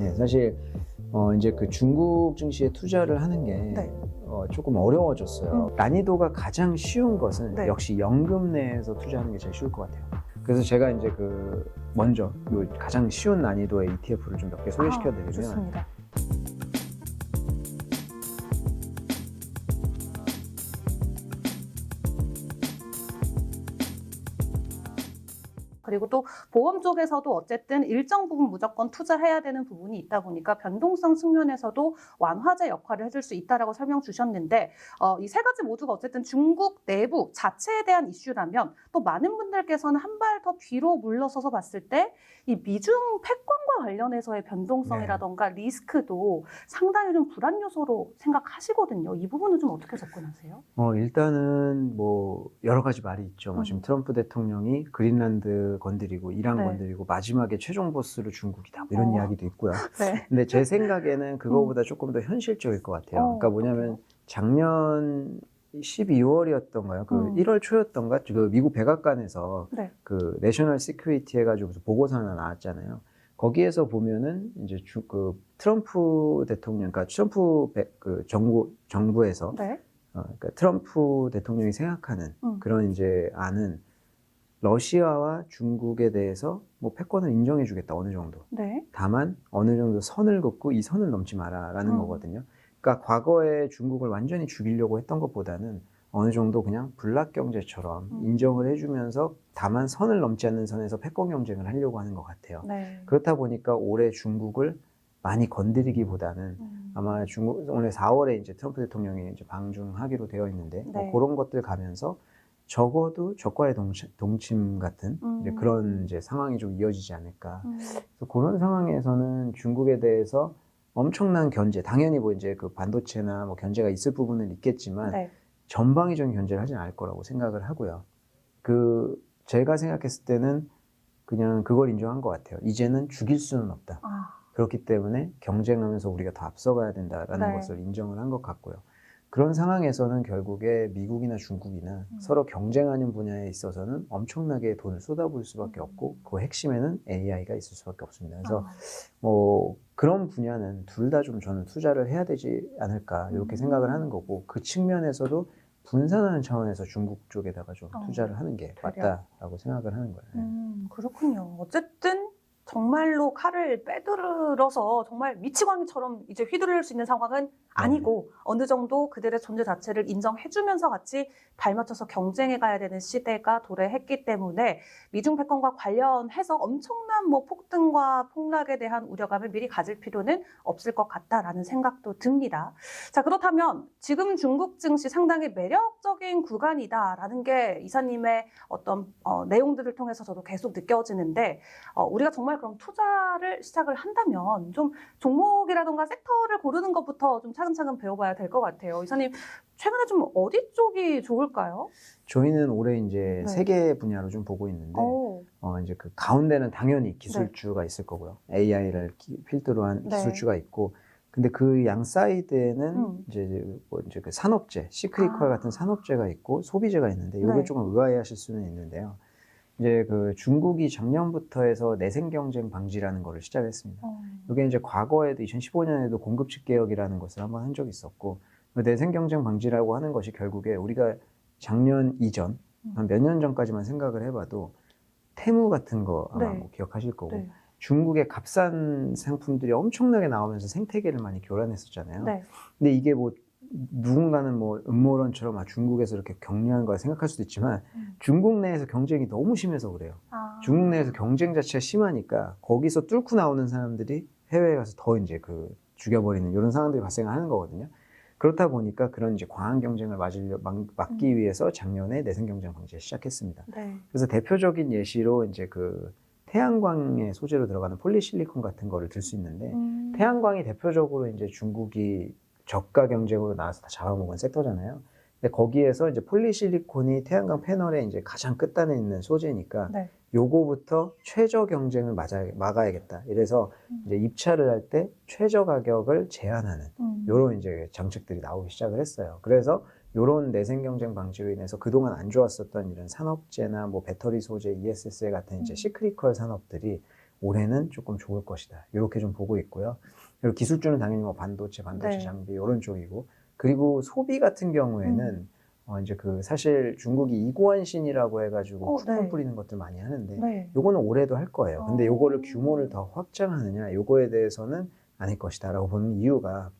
네, 사실 어, 이제 그 중국 증시에 투자를 하는 게 네. 어, 조금 어려워졌어요. 난이도가 가장 쉬운 것은 네. 역시 연금 내에서 투자하는 게 제일 쉬울 것 같아요. 그래서 제가 이제 그 먼저 요 가장 쉬운 난이도의 ETF를 좀 몇 개 소개시켜 아, 드리면 좋 그리고 또 보험 쪽에서도 어쨌든 일정 부분 무조건 투자해야 되는 부분이 있다 보니까 변동성 측면에서도 완화제 역할을 해줄 수 있다라고 설명 주셨는데 어, 이 세 가지 모두가 어쨌든 중국 내부 자체에 대한 이슈라면 또 많은 분들께서는 한 발 더 뒤로 물러서서 봤을 때 이 미중 패권과 관련해서의 변동성이라던가 리스크도 상당히 좀 불안 요소로 생각하시거든요. 이 부분은 좀 어떻게 접근하세요? 어, 일단은 뭐 여러 가지 말이 있죠. 뭐 음. 지금 트럼프 대통령이 그린란드 건드리고 이란 네. 건드리고 마지막에 최종 보스로 중국이다 뭐 이런 어. 이야기도 있고요. 네. 근데 제 생각에는 그거보다 조금 더 현실적일 것 같아요. 어, 그러니까 뭐냐면 작년 12월이었던가요? 그 음. 1월 초였던가? 그 미국 백악관에서 네. 그 내셔널 시큐리티 해가지고 보고서 하나 나왔잖아요. 거기에서 보면은 이제 주, 그 트럼프 대통령, 그러니까 트럼프 배- 그 정부 정부에서 네. 어, 그러니까 트럼프 대통령이 생각하는 음. 그런 이제 안은 러시아와 중국에 대해서 뭐 패권을 인정해주겠다 어느 정도. 네. 다만 어느 정도 선을 긋고 이 선을 넘지 마라라는 음. 거거든요. 그러니까 과거에 중국을 완전히 죽이려고 했던 것보다는 어느 정도 그냥 불락 경제처럼 음. 인정을 해주면서 다만 선을 넘지 않는 선에서 패권 경쟁을 하려고 하는 것 같아요. 네. 그렇다 보니까 올해 중국을 많이 건드리기보다는 음. 아마 중국 올해 4월에 이제 트럼프 대통령이 이제 방중하기로 되어 있는데 뭐 네. 그런 것들 가면서 적어도 적과의 동침, 같은 이제 음. 그런 이제 상황이 좀 이어지지 않을까. 음. 그래서 그런 상황에서는 중국에 대해서 엄청난 견제, 당연히 뭐 이제 그 반도체나 뭐 견제가 있을 부분은 있겠지만 네. 전방위적인 견제를 하진 않을 거라고 생각을 하고요. 그 제가 생각했을 때는 그냥 그걸 인정한 것 같아요. 이제는 죽일 수는 없다. 아, 그렇기 때문에 경쟁하면서 우리가 더 앞서가야 된다라는 네. 것을 인정을 한 것 같고요. 그런 상황에서는 결국에 미국이나 중국이나 음. 서로 경쟁하는 분야에 있어서는 엄청나게 돈을 쏟아부을 수밖에 음. 없고 그 핵심에는 AI가 있을 수밖에 없습니다. 그래서 아, 뭐 그런 분야는 둘 다 좀 저는 투자를 해야 되지 않을까 이렇게 음. 생각을 하는 거고 그 측면에서도 분산하는 차원에서 중국 쪽에다가 좀 어, 투자를 하는 게? 맞다라고 생각을 하는 거예요. 음, 그렇군요. 어쨌든 정말로 칼을 빼들어서 정말 미치광이처럼 이제 휘두를 수 있는 상황은 아니고 어느 정도 그들의 존재 자체를 인정해주면서 같이 발맞춰서 경쟁해 가야 되는 시대가 도래했기 때문에 미중 패권과 관련해서 엄청난 뭐 폭등과 폭락에 대한 우려감을 미리 가질 필요는 없을 것 같다라는 생각도 듭니다. 자 그렇다면 지금 중국 증시 상당히 매력적인 구간이다라는 게 이사님의 어떤 어, 내용들을 통해서 저도 계속 느껴지는데 어, 우리가 정말 그럼 투자를 시작을 한다면 좀 종목이라던가 섹터를 고르는 것부터 좀 차근차근 배워봐야 될 것 같아요. 이사님 최근에 좀 어디 쪽이 좋을까요? 저희는 올해 이제 네. 세개 분야로 좀 보고 있는데 오, 어, 이제 그 가운데는 당연히 기술주가 있을 거고요. AI를 필두로 한 네. 기술주가 있고, 근데 그 양 사이드에는 음. 이제 뭐 이제 그 산업재, 시크리컬 아. 같은 산업재가 있고 소비재가 있는데 이게 네. 조금 의아해하실 수는 있는데요. 이제 그 중국이 작년부터 해서 내생 경쟁 방지라는 거를 시작했습니다. 어, 이게 이제 과거에도 2015년에도 공급직 개혁이라는 것을 한번 한 적이 있었고 그 내생 경쟁 방지라고 하는 것이 결국에 우리가 작년 이전 한 몇 년 전까지만 생각을 해봐도 테무 같은 거 아마 네. 뭐 기억하실 거고 네. 중국의 값싼 상품들이 엄청나게 나오면서 생태계를 많이 교란했었잖아요. 네. 근데 이게 뭐 누군가는 뭐 음모론처럼 아, 중국에서 이렇게 격리한 거라 생각할 수도 있지만 음. 중국 내에서 경쟁이 너무 심해서 그래요. 아, 중국 내에서 경쟁 자체가 심하니까 거기서 뚫고 나오는 사람들이 해외에 가서 더 이제 그 죽여버리는 이런 상황들이 발생하는 거거든요. 그렇다 보니까 그런 이제 광한 경쟁을 막으려, 막, 막기 음. 위해서 작년에 내생 경쟁 방지를 시작했습니다. 네. 그래서 대표적인 예시로 이제 그 태양광의 소재로 들어가는 폴리실리콘 같은 거를 들 수 있는데 음, 태양광이 대표적으로 이제 중국이 저가 경쟁으로 나와서 다 잡아먹은 섹터잖아요. 근데 거기에서 이제 폴리실리콘이 태양광 패널의 이제 가장 끝단에 있는 소재니까 네. 요거부터 최저 경쟁을 맞아, 막아야겠다. 이래서 음. 이제 입찰을 할 때 최저 가격을 제한하는 음, 요런 이제 정책들이 나오기 시작을 했어요. 그래서 요런 내생 경쟁 방지로 인해서 그동안 안 좋았었던 이런 산업재나 뭐 배터리 소재, ESS 같은 이제 음. 시크리컬 산업들이 올해는 조금 좋을 것이다. 이렇게 좀 보고 있고요. 그리고 기술주는 당연히 뭐 반도체, 반도체 네. 장비 이런 쪽이고 그리고 소비 같은 경우에는 음. 어 이제 그 사실 중국이 이구안신이라고 해가지고 어, 쿠폰 네. 뿌리는 것들 많이 하는데 네. 요거는 올해도 할 거예요. 근데 어. 요거를 규모를 더 확장하느냐, 요거에 대해서는 아닐 것이다라고 보는 이유가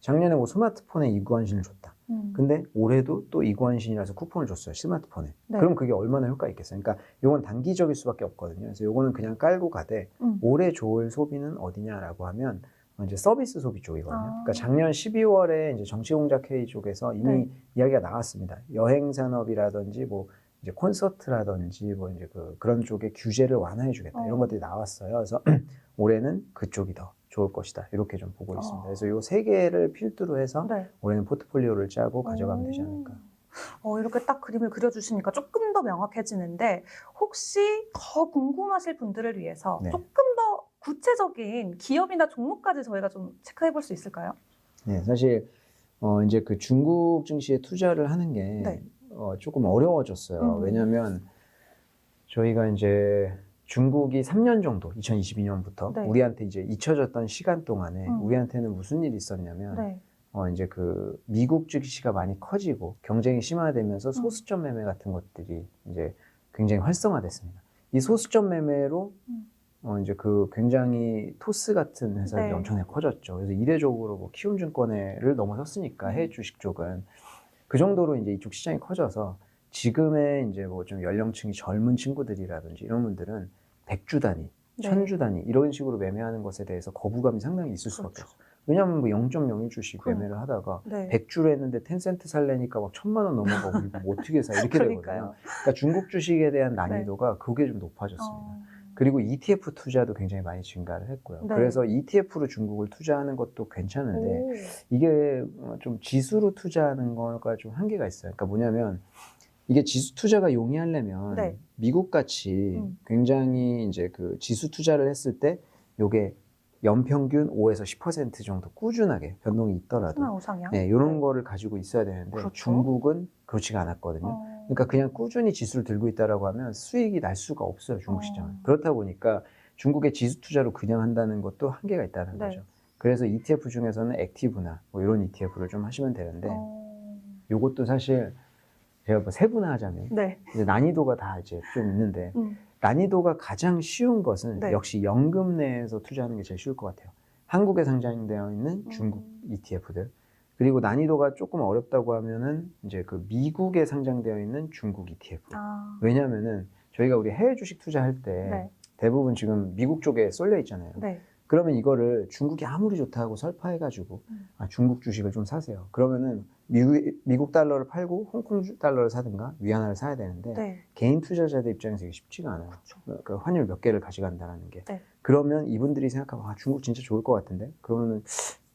작년에 뭐 스마트폰에 이구안신을 줬다. 음. 근데 올해도 또 이구안신이라서 쿠폰을 줬어요. 스마트폰에. 네. 그럼 그게 얼마나 효과 있겠어요? 그러니까 요건 단기적일 수밖에 없거든요. 그래서 요거는 그냥 깔고 가되 음. 올해 좋을 소비는 어디냐라고 하면 이제 서비스 소비 쪽이거든요. 아. 그러니까 작년 12월에 이제 정치공작회의 쪽에서 이미 네. 이야기가 나왔습니다. 여행 산업이라든지 뭐 이제 콘서트라든지 뭐 이제 그 그런 쪽에 규제를 완화해 주겠다 어. 이런 것들이 나왔어요. 그래서 올해는 그쪽이 더 좋을 것이다 이렇게 좀 보고 있습니다. 어. 그래서 요세 개를 필두로 해서 네. 올해는 포트폴리오를 짜고 가져가면 되지 않을까. 어, 이렇게 딱 그림을 그려주시니까 조금 더 명확해지는데 혹시 더 궁금하실 분들을 위해서 네. 조금 더 구체적인 기업이나 종목까지 저희가 좀 체크해 볼 수 있을까요? 네, 사실 어 이제 그 중국 증시에 투자를 하는 게 네. 어, 조금 어려워졌어요. 음. 왜냐하면 저희가 이제 중국이 3년 정도, 2022년부터 네. 우리한테 이제 잊혀졌던 시간 동안에 음. 우리한테는 무슨 일이 있었냐면 네. 어 이제 그 미국 증시가 많이 커지고 경쟁이 심화되면서 소수점 매매 같은 것들이 이제 굉장히 활성화됐습니다. 이 소수점 매매로 음. 어 이제 그 굉장히 토스 같은 회사들이 네. 엄청나게 커졌죠. 그래서 이례적으로 뭐 키움증권을 넘어섰으니까 음. 해외 주식 쪽은 그 정도로 이제 이쪽 시장이 커져서 지금의 이제 뭐 좀 연령층이 젊은 친구들이라든지 이런 분들은 백주 단위, 네. 천주 단위 이런 식으로 매매하는 것에 대해서 거부감이 상당히 있을 수밖에 그렇죠. 없어요. 왜냐하면 뭐 0.01 주씩 그럼. 매매를 하다가 네. 100주를 했는데 텐센트 살래니까 막 천만 원 넘어가고 뭐 어떻게 사 이렇게 되거든요. 그러니까 중국 주식에 대한 난이도가 그게 좀 높아졌습니다. 어, 그리고 ETF 투자도 굉장히 많이 증가를 했고요. 네. 그래서 ETF로 중국을 투자하는 것도 괜찮은데 오. 이게 어, 좀 지수로 투자하는 거가 좀 한계가 있어요. 그러니까 뭐냐면 이게 지수 투자가 용이하려면 네. 미국 같이 음. 굉장히 이제 그 지수 투자를 했을 때 요게 연평균 5에서 10% 정도 꾸준하게 변동이 있더라도. 네, 이런 네. 거를 가지고 있어야 되는데 그렇죠. 중국은 그렇지가 않았거든요. 어. 그러니까 그냥 꾸준히 지수를 들고 있다라고 하면 수익이 날 수가 없어요 중국 어. 시장은 그렇다 보니까 중국의 지수 투자로 그냥 한다는 것도 한계가 있다는 네. 거죠 그래서 ETF 중에서는 액티브나 뭐 이런 ETF를 좀 하시면 되는데 어. 요것도 사실 제가 뭐 세분화하자면 네. 이제 난이도가 다 이제 좀 있는데 음. 난이도가 가장 쉬운 것은 네. 역시 연금 내에서 투자하는 게 제일 쉬울 것 같아요 한국에 상장되어 있는 중국 음. ETF들 그리고 난이도가 조금 어렵다고 하면은 이제 그 미국에 상장되어 있는 중국 ETF 아. 왜냐하면은 저희가 우리 해외 주식 투자할 때 네. 대부분 지금 미국 쪽에 쏠려 있잖아요. 네. 그러면 이거를 중국이 아무리 좋다 하고 설파해가지고 음. 아, 중국 주식을 좀 사세요. 그러면은 미국, 미국 달러를 팔고 홍콩 주- 달러를 사든가 위안화를 사야 되는데 네. 개인 투자자들 입장에서 이게 쉽지가 않아요. 그 환율 몇 개를 가져간다는 게. 네. 그러면 이분들이 생각하면 아, 중국 진짜 좋을 것 같은데 그러면은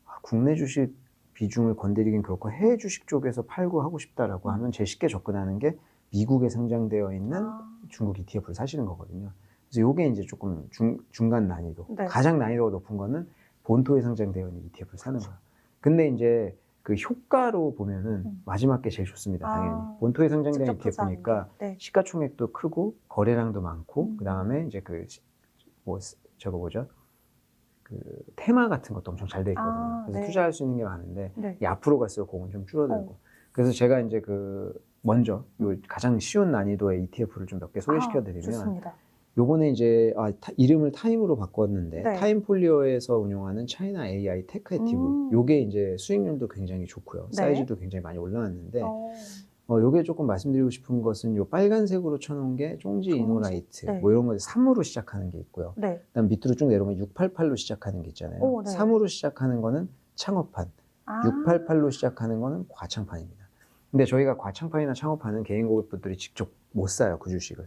아, 국내 주식 비중을 건드리긴 그렇고 해외 주식 쪽에서 팔고 하고 싶다라고 음. 하면 제일 쉽게 접근하는 게 미국에 상장되어 있는 아. 중국 ETF를 사시는 거거든요. 그래서 이게 이제 조금 중, 중간 난이도. 네. 가장 난이도가 높은 거는 본토에 상장되어 있는 ETF를 사는 거야. 근데 이제 그 효과로 보면은 음. 마지막 게 제일 좋습니다. 아, 당연히. 본토에 상장된 ETF니까 거. 네. 시가총액도 크고 거래량도 많고 음. 그 다음에 이제 그 뭐 저거 뭐죠? 그 테마 같은 것도 엄청 잘 돼 있거든요. 아, 그래서 네. 투자할 수 있는 게 많은데 네. 이 앞으로 갈수록 공은 좀 줄어들고. 그래서 제가 이제 그 먼저 요 가장 쉬운 난이도의 ETF를 좀 몇 개 소개시켜 아, 드리면 좋습니다. 요거는 이제 아, 타- 이름을 타임으로 바꿨는데 네. 타임폴리오에서 운영하는 차이나 AI 테크 액티브 음. 요게 이제 수익률도 굉장히 좋고요. 네. 사이즈도 굉장히 많이 올라왔는데 어. 어, 요게 조금 말씀드리고 싶은 것은 요 빨간색으로 쳐놓은 게 쫑지. 이노라이트 네. 뭐 이런 거 3으로 시작하는 게 있고요. 네. 그다음 밑으로 쭉 내려오면 688로 시작하는 게 있잖아요. 오, 네. 3으로 시작하는 거는 창업판, 아. 688로 시작하는 거는 과창판입니다. 근데 저희가 과창판이나 창업판은 개인 고객분들이 직접 못 사요 그 주식을.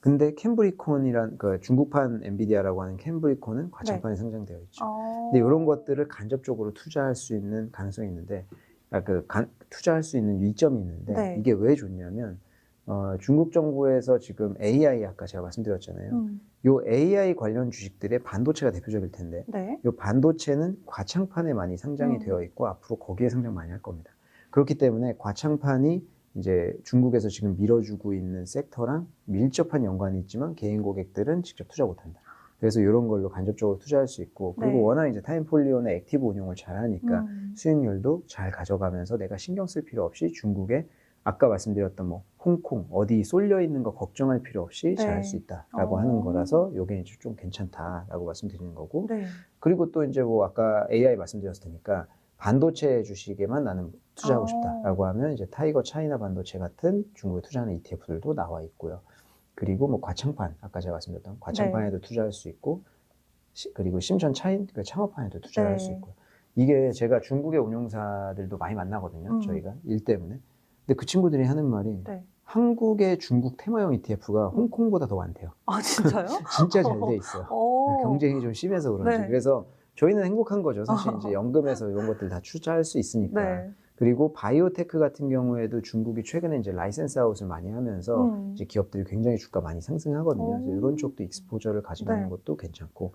근데 캠브리콘이란 그 중국판 엔비디아라고 하는 캠브리콘은 과창판에 상장되어 있죠. 어. 근데 이런 것들을 간접적으로 투자할 수 있는 가능성이 있는데, 아, 그 간- 투자할 수 있는 이점이 있는데 네. 이게 왜 좋냐면 어, 중국 정부에서 지금 AI 아까 제가 말씀드렸잖아요. 음. 요 AI 관련 주식들의 반도체가 대표적일 텐데 네. 이 반도체는 과창판에 많이 상장이 음. 되어 있고 앞으로 거기에 상장 많이 할 겁니다. 그렇기 때문에 과창판이 이제 중국에서 지금 밀어주고 있는 섹터랑 밀접한 연관이 있지만 개인 고객들은 직접 투자 못한다. 그래서 이런 걸로 간접적으로 투자할 수 있고 그리고 네. 워낙 이제 타임폴리오나 액티브 운용을 잘하니까 음. 수익률도 잘 가져가면서 내가 신경 쓸 필요 없이 중국에 아까 말씀드렸던 뭐 홍콩 어디 쏠려 있는 거 걱정할 필요 없이 네. 잘할 수 있다라고 어. 하는 거라서 이게 이제 좀 괜찮다라고 말씀드리는 거고 네. 그리고 또 이제 뭐 아까 AI 말씀드렸을 테니까 반도체 주식에만 나는 투자하고 어. 싶다라고 하면 이제 타이거 차이나 반도체 같은 중국에 투자하는 ETF들도 나와 있고요. 그리고 뭐 과창판 아까 제가 말씀드렸던 과창판에도 투자할 수 있고 시- 그리고 심천 차인 그 창업판에도 투자할 네. 수 있고요. 이게 제가 중국의 운용사들도 많이 만나거든요. 음. 저희가 일 때문에. 근데 그 친구들이 하는 말이 네. 한국의 중국 테마형 ETF가 홍콩보다 더 많대요. 아 진짜요? 진짜 잘 돼 있어요. 어. 경쟁이 좀 심해서 그런지. 네. 그래서 저희는 행복한 거죠. 사실 어. 이제 연금에서 이런 것들 다 투자할 수 있으니까. 네. 그리고 바이오테크 같은 경우에도 중국이 최근에 이제 라이센스 아웃을 많이 하면서 음. 이제 기업들이 굉장히 주가 많이 상승하거든요. 그래서 오. 이런 쪽도 익스포저를 가지고 네. 것도 괜찮고.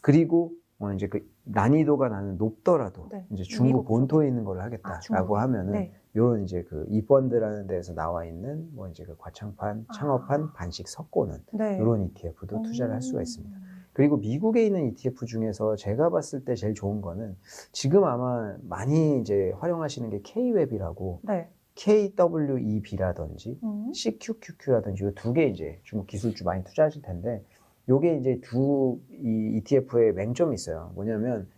그리고 뭐 이제 그 난이도가 나는 높더라도 네. 이제 중국 본토에 있는 걸 아, 하겠다라고 중국에. 하면은 네. 이런 이제 그 이펀드라는 데서 나와 있는 뭐 이제 그 과창판, 아. 창업판, 반씩 섞고는 네. 이런 ETF도 투자를 할 수가 음. 있습니다. 그리고 미국에 있는 ETF 중에서 제가 봤을 때 제일 좋은 거는 지금 아마 많이 이제 활용하시는 게 K-웹이라고 네. KWEB라든지 음. CQQQ라든지 이 두 개 이제 중국 기술주 많이 투자하실 텐데 요게 이제 두 이 ETF의 맹점이 있어요. 뭐냐면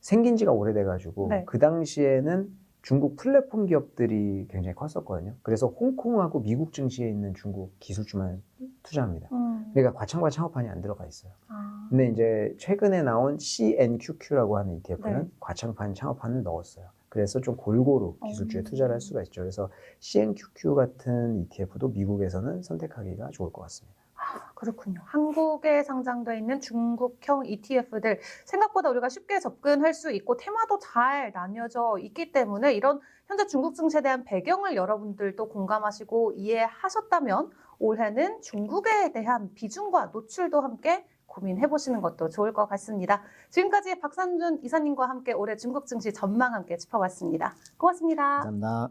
생긴 지가 오래돼가지고 네. 그 당시에는 중국 플랫폼 기업들이 굉장히 컸었거든요. 그래서 홍콩하고 미국 증시에 있는 중국 기술주만 투자합니다. 음. 그러니까 과창과 창업판이 안 들어가 있어요. 아. 근데 이제 최근에 나온 CNQQ라고 하는 ETF는 네. 과창판, 창업판을 넣었어요. 그래서 좀 골고루 기술주에 어. 투자를 할 수가 있죠. 그래서 CNQQ 같은 ETF도 미국에서는 선택하기가 좋을 것 같습니다. 그렇군요. 한국에 상장돼 있는 중국형 ETF들 생각보다 우리가 쉽게 접근할 수 있고 테마도 잘 나뉘어져 있기 때문에 이런 현재 중국 증시에 대한 배경을 여러분들도 공감하시고 이해하셨다면 올해는 중국에 대한 비중과 노출도 함께 고민해 보시는 것도 좋을 것 같습니다. 지금까지 박상준 이사님과 함께 올해 중국 증시 전망 함께 짚어봤습니다. 고맙습니다. 감사합니다.